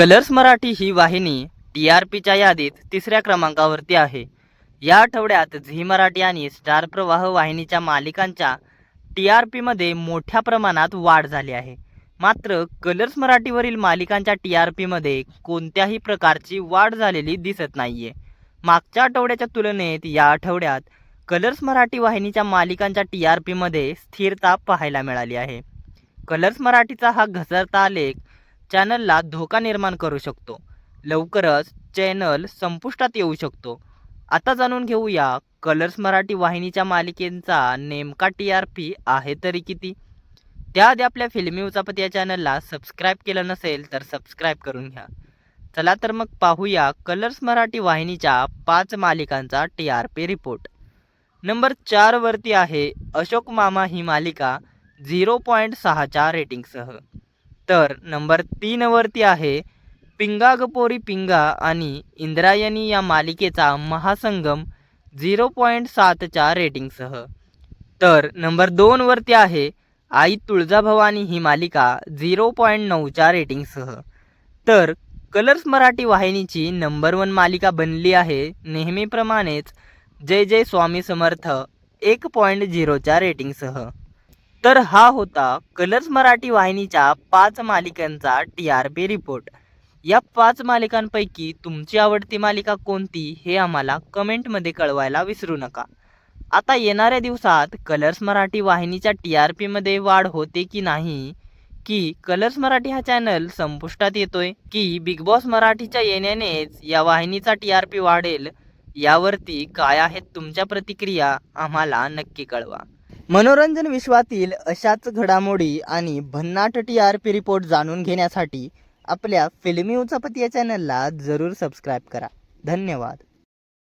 Colours Marathi ही वाहिनी T R पीच्या यादीत तिसऱ्या क्रमांकावरती आहे. या आठवड्यात झी मराठी आणि स्टार प्रवाह वाहिनीच्या मालिकांच्या टी आर पीमध्ये मोठ्या प्रमाणात वाढ झाली आहे. मात्र कलर्स मराठीवरील मालिकांच्या टी आर पीमध्ये कोणत्याही प्रकारची वाढ झालेली दिसत नाही आहे मागच्या आठवड्याच्या तुलनेत या आठवड्यात कलर्स मराठी वाहिनीच्या मालिकांच्या टी आर पीमध्ये स्थिरता पाहायला मिळाली आहे. कलर्स मराठीचा हा घसरता आलेख चॅनलला धोका निर्माण करू शकतो. लवकरच चॅनल संपुष्टात येऊ शकतो. आता जाणून घेऊया कलर्स मराठी वाहिनीच्या मालिकेंचा नेमका टी आर पी आहे तरी किती? त्याआधी आपल्या फिल्मी उचापत या चॅनलला सबस्क्राईब केलं नसेल तर सबस्क्राईब करून घ्या. चला तर मग पाहूया कलर्स मराठी वाहिनीच्या पाच मालिकांचा T R P report. Number चारवरती आहे अशोक मामा ही मालिका झिरो पॉईंट सहाच्या रेटिंगसह. तर नंबर तीनवरती आहे पिंगा गपोरी पिंगा आणि इंद्रायणी या मालिकेचा महासंगम झिरो पॉईंट सातच्या रेटिंगसह. तर नंबर दोनवरती आहे आई तुळजाभवानी ही मालिका झिरो पॉईंट नऊच्या रेटिंगसह. तर कलर्स मराठी वाहिनीची नंबर वन मालिका बनली आहे नेहमीप्रमाणेच जय जय स्वामी समर्थ एक पॉईंट झिरोच्या रेटिंगसह. तर हा होता कलर्स मराठी वाहिनीच्या पाच मालिकांचा टी आर पी रिपोर्ट या पाच मालिकांपैकी तुमची आवडती मालिका कोणती हे आम्हाला कमेंटमध्ये कळवायला विसरू नका. आता येणाऱ्या दिवसात कलर्स मराठी वाहिनीच्या टी आर पीमध्ये वाढ होते की नाही? की कलर्स मराठी हा चॅनल संपुष्टात येतोय? की बिग बॉस मराठीच्या येण्यानेच या वाहिनीचा टी आर पी वाढेल? यावरती काय आहेत तुमच्या प्रतिक्रिया आम्हाला नक्की कळवा. मनोरंजन विश्वातील अशाच घडामोडी आणि भन्नाट टी आर पी रिपोर्ट जाणून घेण्यासाठी आपल्या फिल्मी उचापती या चॅनलला जरूर सबस्क्राईब करा. धन्यवाद.